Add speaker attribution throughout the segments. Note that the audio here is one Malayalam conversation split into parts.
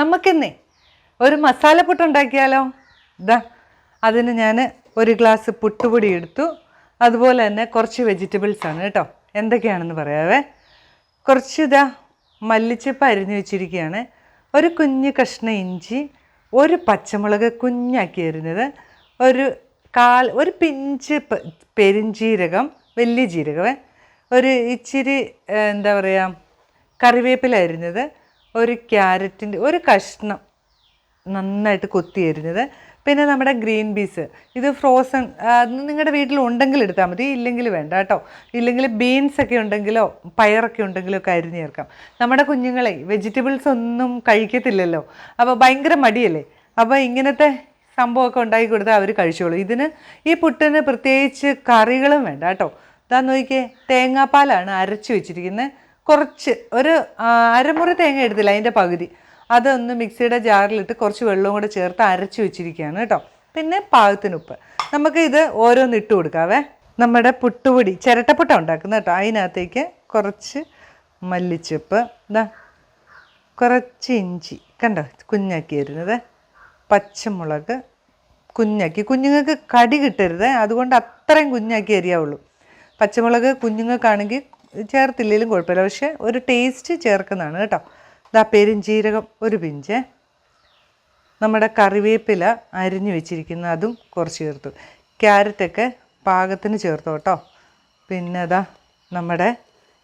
Speaker 1: നമുക്കെന്നേ ഒരു മസാലപ്പുട്ട് ഉണ്ടാക്കിയാലോ ഇതാ അതിന് ഞാൻ ഒരു ഗ്ലാസ് പുട്ടുപൊടി എടുത്തു. അതുപോലെ തന്നെ കുറച്ച് വെജിറ്റബിൾസ് ആണ് കേട്ടോ. എന്തൊക്കെയാണെന്ന് പറയാവേ. കുറച്ച് ഇതാ മല്ലിച്ചപ്പ് അരിഞ്ഞു വെച്ചിരിക്കുകയാണ്. ഒരു കുഞ്ഞ് കഷ്ണ ഇഞ്ചി ഒരു പച്ചമുളക് കുഞ്ഞാക്കി അരിഞ്ഞത്. ഒരു കാൽ ഒരു പിഞ്ച് പെരിഞ്ചീരകം വലിയ ജീരകമേ ഒരു ഇച്ചിരി എന്താ പറയുക കറിവേപ്പില അരിഞ്ഞത്. ഒരു ക്യാരറ്റിന്റെ ഒരു കഷ്ണം നന്നായിട്ട് കൊത്തി എരിഞ്ഞത്. പിന്നെ നമ്മുടെ ഗ്രീൻ പീസ്. ഇത് ഫ്രോസൺ നിങ്ങളുടെ വീട്ടിൽ ഉണ്ടെങ്കിൽ എടുത്താൽ മതി ഇല്ലെങ്കിൽ വേണ്ട കേട്ടോ. ഇല്ലെങ്കിൽ ബീൻസ് ഒക്കെ ഉണ്ടെങ്കിലോ പയറൊക്കെ ഉണ്ടെങ്കിലോ ഒക്കെ അരിഞ്ഞ് ചേർക്കാം. നമ്മുടെ കുഞ്ഞുങ്ങളെ വെജിറ്റബിൾസ് ഒന്നും കഴിക്കത്തില്ലല്ലോ. അപ്പോൾ ഭയങ്കര മടിയല്ലേ? അപ്പോൾ ഇങ്ങനത്തെ സംഭവമൊക്കെ ഉണ്ടാക്കി കൊടുത്താൽ അവർ കഴിച്ചോളൂ. ഇതിന് ഈ പുട്ടിന് പ്രത്യേകിച്ച് കറികളും വേണ്ട കേട്ടോ. ഇതാ നോക്കിയേ തേങ്ങാപ്പാലാണ് അരച്ച് വെച്ചിരിക്കുന്നത്. കുറച്ച് ഒരു അരമുറി തേങ്ങ എടുത്തില്ല അതിന്റെ പകുതി. അതൊന്ന് മിക്സിയുടെ ജാറിലിട്ട് കുറച്ച് വെള്ളവും കൂടെ ചേർത്ത് അരച്ച് വെച്ചിരിക്കുകയാണ് കേട്ടോ. പിന്നെ പാകത്തിന് ഉപ്പ് നമുക്ക് ഇത് ഓരോന്ന് ഇട്ട് കൊടുക്കാവേ. നമ്മുടെ പുട്ടുപൊടി ചിരട്ടപ്പുട്ട ഉണ്ടാക്കുന്ന കേട്ടോ. അതിനകത്തേക്ക് കുറച്ച് മല്ലിച്ചപ്പ് ഇതാ കുറച്ച് ഇഞ്ചി. കണ്ടോ? കുഞ്ഞാക്കി വരുന്നത്. പച്ചമുളക് കുഞ്ഞാക്കി. കുഞ്ഞുങ്ങൾക്ക് കടി കിട്ടരുത്. അതുകൊണ്ട് അത്രയും കുഞ്ഞാക്കി അരിയാവുള്ളൂ. പച്ചമുളക് കുഞ്ഞുങ്ങൾക്കാണെങ്കിൽ ചേർത്തില്ലെങ്കിലും കുഴപ്പമില്ല. പക്ഷെ ഒരു ടേസ്റ്റ് ചേർക്കുന്നതാണ് കേട്ടോ. ഇതാ പെരുംജീരകം ഒരു പിഞ്ച്. നമ്മുടെ കറിവേപ്പില അരിഞ്ഞു വെച്ചിരിക്കുന്ന. അതും കുറച്ച് ചേർത്തു. ക്യാരറ്റൊക്കെ പാകത്തിന് ചേർത്തു കേട്ടോ. പിന്നെ അതാ നമ്മുടെ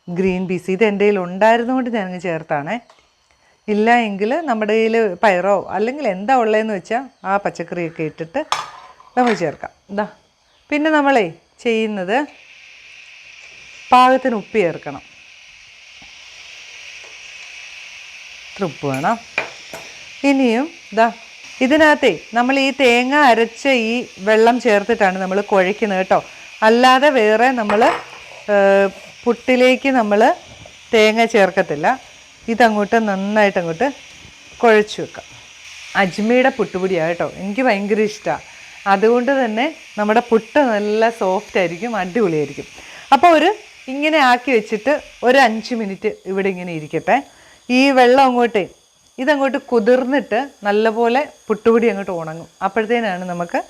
Speaker 1: ഗ്രീൻ പീസ്. ഇത് എന്റെ കയ്യിൽ ഉണ്ടായിരുന്നുകൊണ്ട് ഞാനങ്ങ് ചേർത്താണേ. ഇല്ല എങ്കിൽ നമ്മുടെ കയ്യിൽ പയറോ അല്ലെങ്കിൽ എന്താ ഉള്ളതെന്ന് വെച്ചാൽ ആ പച്ചക്കറിയൊക്കെ ഇട്ടിട്ട് നമുക്ക് ചേർക്കാം. ഇതാ പിന്നെ നമ്മളേ ചെയ്യുന്നത് പാകത്തിന് ഉപ്പ് ചേർക്കണം. ഉപ്പ് വേണം. ഇനിയും ഇതാ ഇതിനകത്തെ നമ്മൾ ഈ തേങ്ങ അരച്ച ഈ വെള്ളം ചേർത്തിട്ടാണ് നമ്മൾ കുഴയ്ക്കുന്നത് കേട്ടോ. അല്ലാതെ വേറെ നമ്മൾ പുട്ടിലേക്ക് നമ്മൾ തേങ്ങ ചേർക്കത്തില്ല. ഇതങ്ങോട്ട് നന്നായിട്ട് അങ്ങോട്ട് കുഴച്ച് വെക്കാം. അജ്മയുടെ പുട്ടുപൊടിയാണ് കേട്ടോ. എനിക്ക് ഭയങ്കര ഇഷ്ടമാണ് അതുകൊണ്ട് തന്നെ നമ്മുടെ പുട്ട് നല്ല സോഫ്റ്റ് ആയിരിക്കും അടിപൊളിയായിരിക്കും. അപ്പോൾ ഒരു ഇങ്ങനെ ആക്കി വെച്ചിട്ട് ഒരു അഞ്ച് മിനിറ്റ് ഇവിടെ ഇങ്ങനെ ഇരിക്കട്ടെ. ഈ വെള്ളം അങ്ങോട്ട് ഇതങ്ങോട്ട് കുതിർന്നിട്ട് നല്ലപോലെ പുട്ടുപൊടി അങ്ങോട്ട് ഉണങ്ങും. അപ്പോഴത്തേനാണ് നമുക്ക്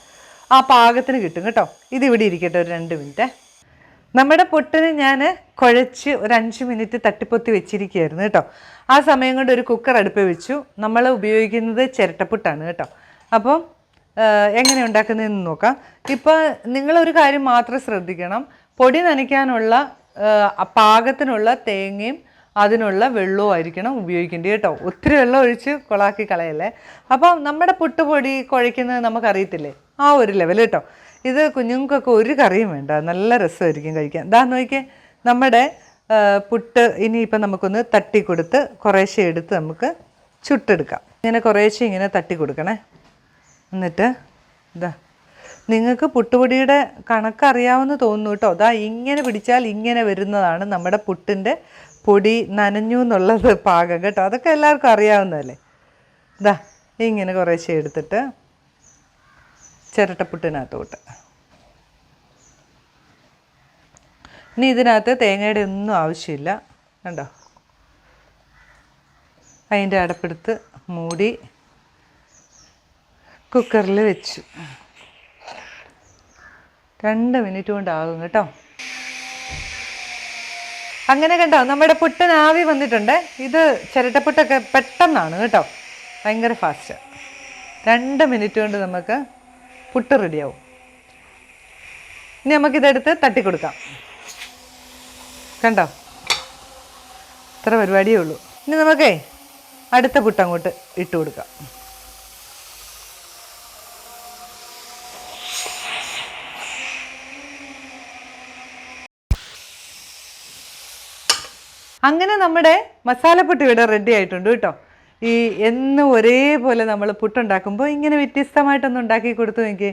Speaker 1: ആ പാകത്തിന് കിട്ടും കേട്ടോ. ഇതിവിടെ ഇരിക്കട്ടെ ഒരു രണ്ട് മിനിറ്റ്. നമ്മുടെ പൊട്ടിന് ഞാൻ കുഴച്ച് ഒരു അഞ്ച് മിനിറ്റ് തട്ടിപ്പൊത്തി വെച്ചിരിക്കുകയായിരുന്നു കേട്ടോ. ആ സമയം കൊണ്ട് ഒരു കുക്കർ അടുപ്പ് വെച്ചു. നമ്മൾ ഉപയോഗിക്കുന്നത് ചിരട്ടപ്പുട്ടാണ് കേട്ടോ. അപ്പം എങ്ങനെ ഉണ്ടാക്കുന്നതെന്ന് നോക്കാം. ഇപ്പോൾ നിങ്ങളൊരു കാര്യം മാത്രം ശ്രദ്ധിക്കണം. പൊടി നനയ്ക്കാനുള്ള പാകത്തിനുള്ള തേങ്ങയും അതിനുള്ള വെള്ളവും ആയിരിക്കണം ഉപയോഗിക്കേണ്ടത് കേട്ടോ. ഒത്തിരി വെള്ളം ഒഴിച്ച് കൊളാക്കി കളയല്ലേ. അപ്പോൾ നമ്മുടെ പുട്ടുപൊടി കുഴയ്ക്കുന്നത് നമുക്കറിയത്തില്ലേ? ആ ഒരു ലെവൽ കേട്ടോ. ഇത് കുഞ്ഞുങ്ങൾക്കൊക്കെ ഒരു കറിയും വേണ്ട. നല്ല രസമായിരിക്കും കഴിക്കാൻ. ദാ നോക്കിയേ നമ്മുടെ പുട്ട് ഇനിയിപ്പം നമുക്കൊന്ന് തട്ടി കൊടുത്ത് കുറേശ്ശെ എടുത്ത് നമുക്ക് ചുട്ടെടുക്കാം. ഇങ്ങനെ കുറേശ്ശെ ഇങ്ങനെ തട്ടി കൊടുക്കണേ എന്നിട്ട് ഇതാ നിങ്ങൾക്ക് പുട്ടുപൊടിയുടെ കണക്കറിയാമെന്ന് തോന്നുന്നു കേട്ടോ. അതാ ഇങ്ങനെ പിടിച്ചാൽ ഇങ്ങനെ വരുന്നതാണ് നമ്മുടെ പുട്ടിന്റെ പൊടി നനഞ്ഞു എന്നുള്ളത് പാകം കേട്ടോ. അതൊക്കെ എല്ലാവർക്കും അറിയാവുന്നതല്ലേ? ഇതാ ഇങ്ങനെ കുറേശ്ശെ എടുത്തിട്ട് ചിരട്ടപ്പുട്ടിനകത്തോട്ട്. ഇനി ഇതിനകത്ത് തേങ്ങയുടെ ഒന്നും ആവശ്യമില്ല. കണ്ടോ? അതിന്റെ അടപ്പെടുത്ത് മൂടി കുക്കറിൽ വെച്ചു. രണ്ട് മിനിറ്റ് കൊണ്ടാകും കേട്ടോ. അങ്ങനെ കണ്ടോ നമ്മുടെ പുട്ടൻ ആവി വന്നിട്ടുണ്ട്. ഇത് ചിരട്ടപ്പുട്ടൊക്കെ പെട്ടെന്നാണ് കേട്ടോ. ഭയങ്കര ഫാസ്റ്റ് രണ്ട് മിനിറ്റ് കൊണ്ട് നമുക്ക് പുട്ട് റെഡിയാവും ഇനി നമുക്കിതെടുത്ത് തട്ടിക്കൊടുക്കാം. കണ്ടോ? ഇത്ര പരിപാടിയേ ഉള്ളൂ. ഇനി നമുക്കേ അടുത്ത പുട്ട് അങ്ങോട്ട് ഇട്ട് കൊടുക്കാം അങ്ങനെ നമ്മുടെ മസാലപ്പുട്ട് ഇവിടെ റെഡി ആയിട്ടുണ്ട് കേട്ടോ. ഈ എന്നും ഒരേപോലെ നമ്മൾ പുട്ടുണ്ടാക്കുമ്പോൾ ഇങ്ങനെ വ്യത്യസ്തമായിട്ടൊന്നും ഉണ്ടാക്കി കൊടുത്തു എനിക്ക്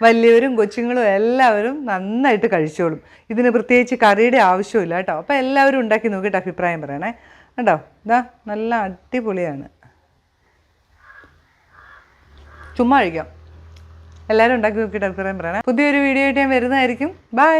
Speaker 1: വലിയവരും കൊച്ചുങ്ങളും എല്ലാവരും നന്നായിട്ട് കഴിച്ചോളും. ഇതിന് പ്രത്യേകിച്ച് കറിയുടെ ആവശ്യമില്ല കേട്ടോ. അപ്പോൾ എല്ലാവരും ഉണ്ടാക്കി നോക്കിയിട്ട് അഭിപ്രായം പറയണേ. കേട്ടോ ഇതാ നല്ല അടിപൊളിയാണ്. ചുമ്മാ കഴിക്കാം. എല്ലാവരും ഉണ്ടാക്കി നോക്കിയിട്ട് അഭിപ്രായം പറയണേ. പുതിയൊരു വീഡിയോ ആയിട്ട് ഞാൻ വരുന്നതായിരിക്കും. ബൈ